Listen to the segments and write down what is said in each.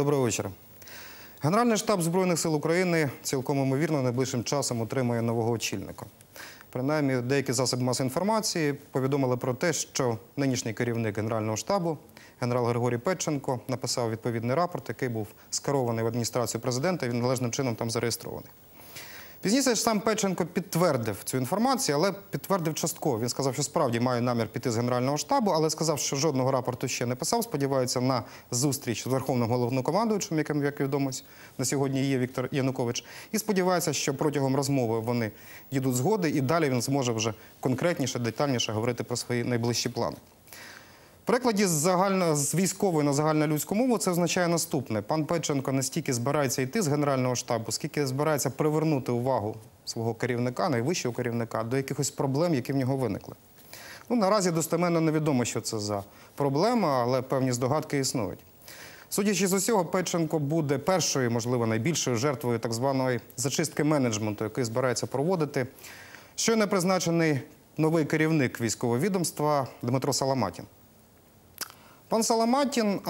Доброго вечора. Генеральний штаб Збройних сил України цілком імовірно найближчим часом отримує нового очільника. Принаймні, деякі засоби масової інформації повідомили про те, що нинішній керівник Генерального штабу, генерал Григорій Петченко, написав відповідний рапорт, який був скерований в адміністрацію президента. Він належним чином там зареєстрований. Пізніше ж сам Печенко підтвердив цю інформацію, але підтвердив частково. Він сказав, що справді має намір піти з Генерального штабу, але сказав, що жодного рапорту ще не писав. Сподівається на зустріч з Верховним головнокомандуючим, яким, як відомо, на сьогодні є Віктор Янукович. І сподівається, що протягом розмови вони дійдуть згоди, і далі він зможе вже конкретніше, детальніше говорити про свої найближчі плани. Перекладі з, загально, з військової на загальнолюдську мову це означає наступне: пан Печенко не стільки збирається йти з Генерального штабу, скільки збирається привернути увагу свого керівника, найвищого керівника, до якихось проблем, які в нього виникли. Ну, наразі достеменно невідомо, що це за проблема, але певні здогадки існують. Судячи з усього, Печенко буде першою, можливо, найбільшою жертвою так званої зачистки менеджменту, який збирається проводити. Щойно призначений новий керівник військового відомства Дмитро Саламатін. Пан Саламатін,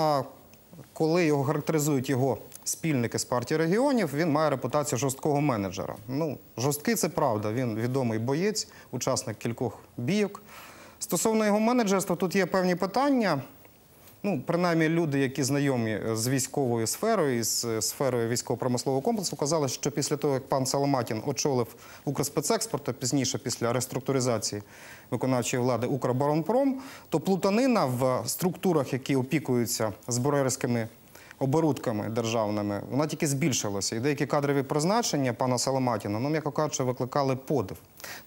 коли його характеризують його спільники з партії регіонів, він має репутацію жорсткого менеджера. Ну, жорсткий це правда. Він відомий боєць, учасник кількох бійок. Стосовно його менеджерства, тут є певні питання. Ну, принаймні, люди, які знайомі з військовою сферою, з сферою військово-промислового комплексу, казали, що після того, як пан Саламатін очолив Укрспецекспорт, а пізніше після реструктуризації виконавчої влади Укроборонпром, то плутанина в структурах, які опікуються зброярськими оборудками державними, вона тільки збільшилася. І деякі кадрові призначення пана Саламатіна, ну, м'яко кажучи, викликали подив.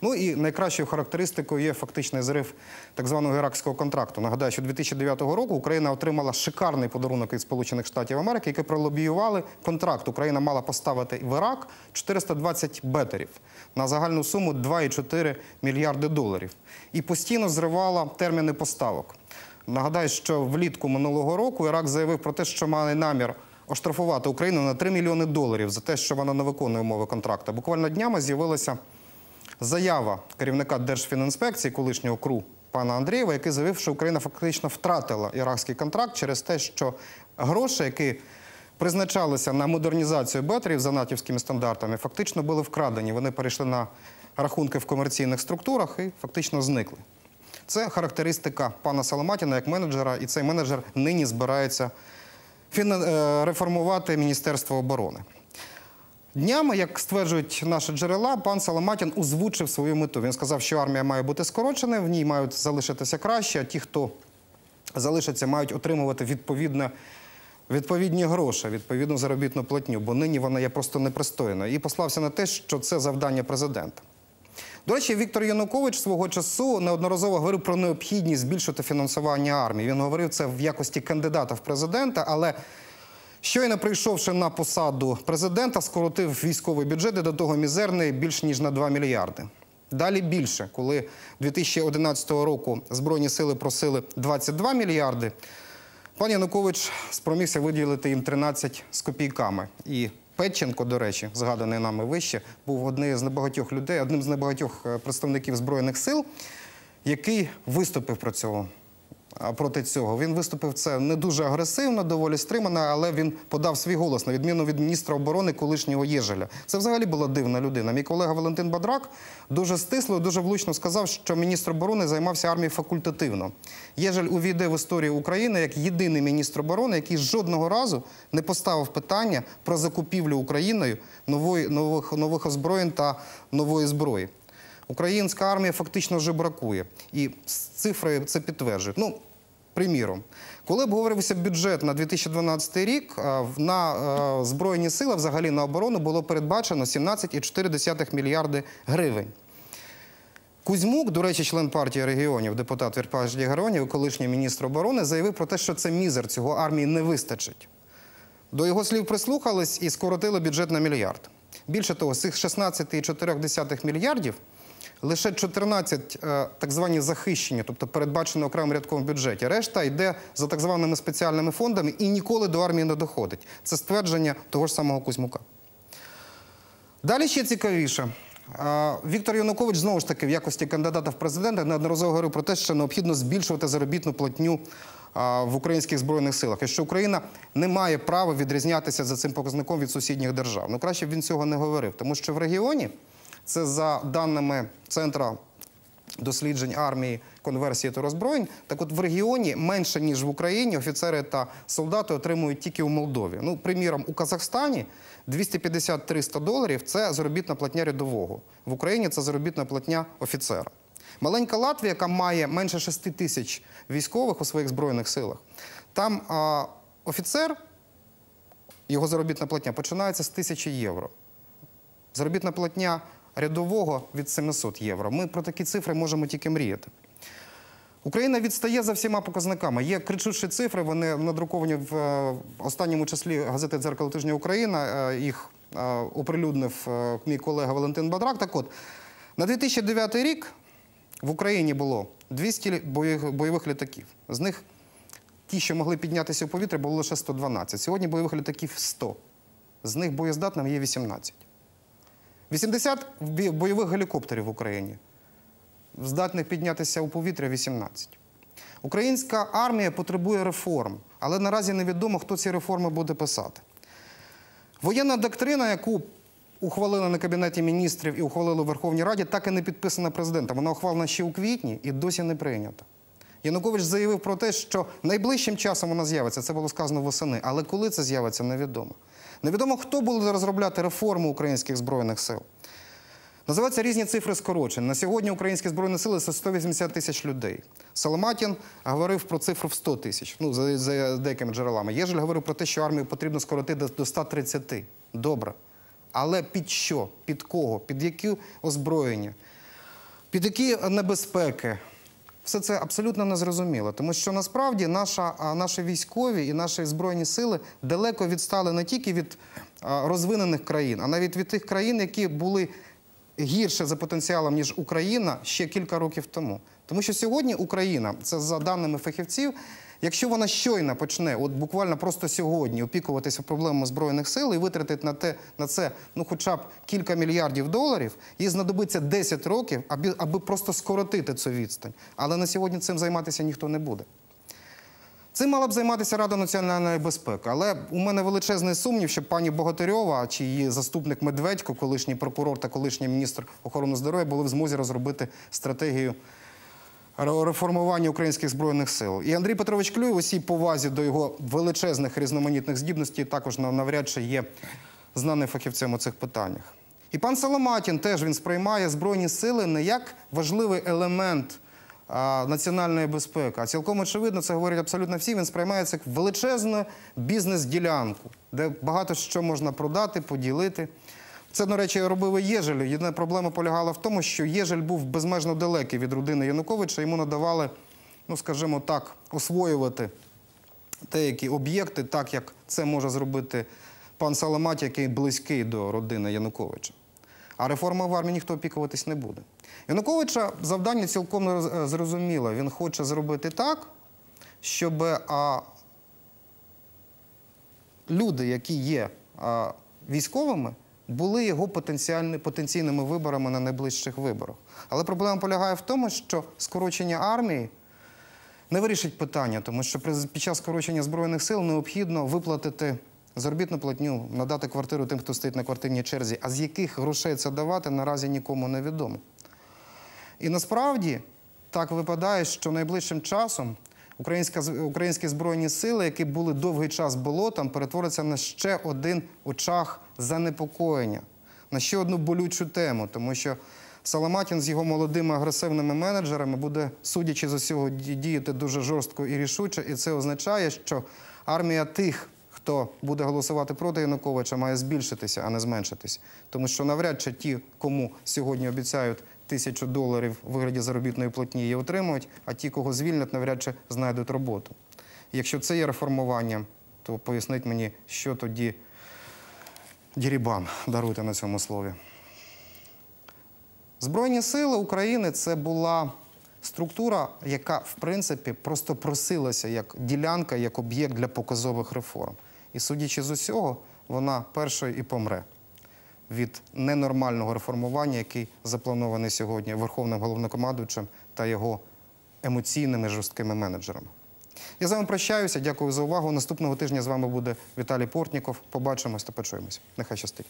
Ну і найкращою характеристикою є фактичний зрив так званого іракського контракту. Нагадаю, що 2009 року Україна отримала шикарний подарунок від Сполучених Штатів Америки, який пролобіювали контракт. Україна мала поставити в Ірак 420 бетерів на загальну суму 2,4 мільярди доларів. І постійно зривала терміни поставок. Нагадаю, що влітку минулого року Ірак заявив про те, що має намір оштрафувати Україну на 3 мільйони доларів за те, що вона не виконує умови контракту. Буквально днями з'явилася заява керівника Держфінінспекції, колишнього КРУ пана Андрієва, який заявив, що Україна фактично втратила іракський контракт через те, що гроші, які призначалися на модернізацію бетерів за натівськими стандартами, фактично були вкрадені. Вони перейшли на рахунки в комерційних структурах і фактично зникли. Це характеристика пана Саламатіна як менеджера, і цей менеджер нині збирається е, реформувати Міністерство оборони. Днями, як стверджують наші джерела, пан Саламатін озвучив свою мету. Він сказав, що армія має бути скорочена, в ній мають залишитися краще, а ті, хто залишаться, мають отримувати відповідне. Відповідні гроші, відповідну заробітну платню, бо нині вона є просто непристойною. І послався на те, що це завдання президента. До речі, Віктор Янукович свого часу неодноразово говорив про необхідність збільшити фінансування армії. Він говорив це в якості кандидата в президента, але щойно прийшовши на посаду президента, скоротив військовий бюджет і до того мізерний більш ніж на 2 мільярди. Далі більше, коли 2011 року Збройні сили просили 22 мільярди, пан Янукович спромігся виділити їм 13 з копійками. І Петченко, до речі, згаданий нами вище, був одним з небагатьох людей, одним з небагатьох е, представників Збройних сил, який виступив про цього. Проти цього він виступив це не дуже агресивно, доволі стримано, але він подав свій голос на відміну від міністра оборони колишнього Єжеля. Це взагалі була дивна людина. Мій колега Валентин Бадрак дуже стисло, і дуже влучно сказав, що міністр оборони займався армією факультативно. Єжель увійде в історію України як єдиний міністр оборони, який жодного разу не поставив питання про закупівлю Україною нової нових нових озброєнь та нової зброї. Українська армія фактично вже бракує. І цифри це підтверджують. Ну, приміром, коли обговорювався бюджет на 2012 рік, на Збройні сили, взагалі на оборону, було передбачено 17,4 мільярди гривень. Кузьмук, до речі, член партії регіонів, депутат від партії колишній міністр оборони, заявив про те, що це мізер, цього армії не вистачить. До його слів прислухались і скоротили бюджет на мільярд. Більше того, з цих 16,4 мільярдів лише 14 е, так звані захищені, тобто передбачені окремим рядком в бюджеті. Решта йде за так званими спеціальними фондами і ніколи до армії не доходить. Це ствердження того ж самого Кузьмука. Далі ще цікавіше. Віктор Янукович знову ж таки в якості кандидата в президенти неодноразово говорив про те, що необхідно збільшувати заробітну платню в українських збройних силах, і що Україна не має права відрізнятися за цим показником від сусідніх держав. Ну краще б він цього не говорив, тому що в регіоні це за даними центра досліджень армії, конверсії та роззброєнь. Так от в регіоні менше, ніж в Україні, офіцери та солдати отримують тільки у Молдові. Ну, приміром, у Казахстані 250-300 доларів це заробітна платня рядового. В Україні це заробітна платня офіцера. Маленька Латвія, яка має менше 6 тисяч військових у своїх збройних силах, там а, офіцер, його заробітна платня починається з 1000 євро. Заробітна платня рядового від 700 євро. Ми про такі цифри можемо тільки мріяти. Україна відстає за всіма показниками. Є кричущі цифри, вони надруковані в е, останньому числі газети «Дзеркало тижня Україна». Е, Їх е, оприлюднив мій колега Валентин Бадрак. Так от, на 2009 рік в Україні було 200 бойових, бойових літаків. З них ті, що могли піднятися у повітря, було лише 112. Сьогодні бойових літаків 100. З них боєздатним є 18. 80 бойових гелікоптерів в Україні. Здатних піднятися у повітря 18. Українська армія потребує реформ, але наразі невідомо, хто ці реформи буде писати. Воєнна доктрина, яку ухвалили на Кабінеті міністрів і ухвалили в Верховній Раді, так і не підписана президентом. Вона ухвалена ще у квітні і досі не прийнята. Янукович заявив про те, що найближчим часом вона з'явиться. Це було сказано восени. Але коли це з'явиться, невідомо. Невідомо, хто буде розробляти реформу українських збройних сил. Називаються різні цифри скорочень. На сьогодні українські збройні сили це 180 тисяч людей. Соломатін говорив про цифру в 100 тисяч, ну, за, за деякими джерелами. Єжель говорив про те, що армію потрібно скоротити до, до 130. Добре. Але під що? Під кого? Під які озброєння? Під які небезпеки? Все це абсолютно незрозуміло, тому що насправді наша, наші військові і наші збройні сили далеко відстали не тільки від розвинених країн, а навіть від тих країн, які були гірше за потенціалом, ніж Україна ще кілька років тому. Тому що сьогодні Україна, це за даними фахівців, якщо вона щойно почне, от буквально просто сьогодні, опікуватися проблемами збройних сил і витратить на те на це ну, хоча б кілька мільярдів доларів, їй знадобиться 10 років, аби, аби просто скоротити цю відстань. Але на сьогодні цим займатися ніхто не буде. Цим мала б займатися Рада національної безпеки. Але у мене величезний сумнів, що пані Богатирьова чи її заступник Медведько, колишній прокурор та колишній міністр охорони здоров'я, були в змозі розробити стратегію реформування українських збройних сил. І Андрій Петрович Клюй, у усій повазі до його величезних різноманітних здібностей, також навряд чи є знаним фахівцем у цих питаннях. І пан Соломатін теж він сприймає збройні сили не як важливий елемент національної безпеки. А цілком очевидно, це говорять абсолютно всі. Він сприймається як величезну бізнес-ділянку, де багато що можна продати, поділити. Це, до речі, робив і Єжель. Єдина проблема полягала в тому, що Єжель був безмежно далекий від родини Януковича. Йому надавали, ну скажімо так, освоювати деякі об'єкти, так як це може зробити пан Саламат, який близький до родини Януковича. А реформа в армії ніхто опікуватись не буде. Януковича завдання цілком зрозуміло. Він хоче зробити так, щоб а, люди, які є а, військовими, були його потенційними виборами на найближчих виборах. Але проблема полягає в тому, що скорочення армії не вирішить питання, тому що під час скорочення збройних сил необхідно виплатити заробітну платню, надати квартиру тим, хто стоїть на квартирній черзі. А з яких грошей це давати, наразі нікому не відомо. І насправді так випадає, що найближчим часом українська, українські збройні сили, які були довгий час болотом, перетворяться на ще один очах занепокоєння, на ще одну болючу тему, тому що Саламатін з його молодими агресивними менеджерами буде, судячи з усього, діяти дуже жорстко і рішуче. І це означає, що армія тих, хто буде голосувати проти Януковича, має збільшитися, а не зменшитися. Тому що навряд чи ті, кому сьогодні обіцяють тисячу доларів в вигляді заробітної платні, її отримують, а ті, кого звільнять, навряд чи знайдуть роботу. Якщо це є реформуванням, то поясніть мені, що тоді дірібан, даруйте на цьому слові. Збройні сили України це була структура, яка, в принципі, просто просилася як ділянка, як об'єкт для показових реформ. І судячи з усього, вона першою і помре від ненормального реформування, який запланований сьогодні Верховним головнокомандуючим та його емоційними жорсткими менеджерами. Я з вами прощаюся. Дякую за увагу. Наступного тижня з вами буде Віталій Портніков. Побачимось та почуємось. Нехай щастить.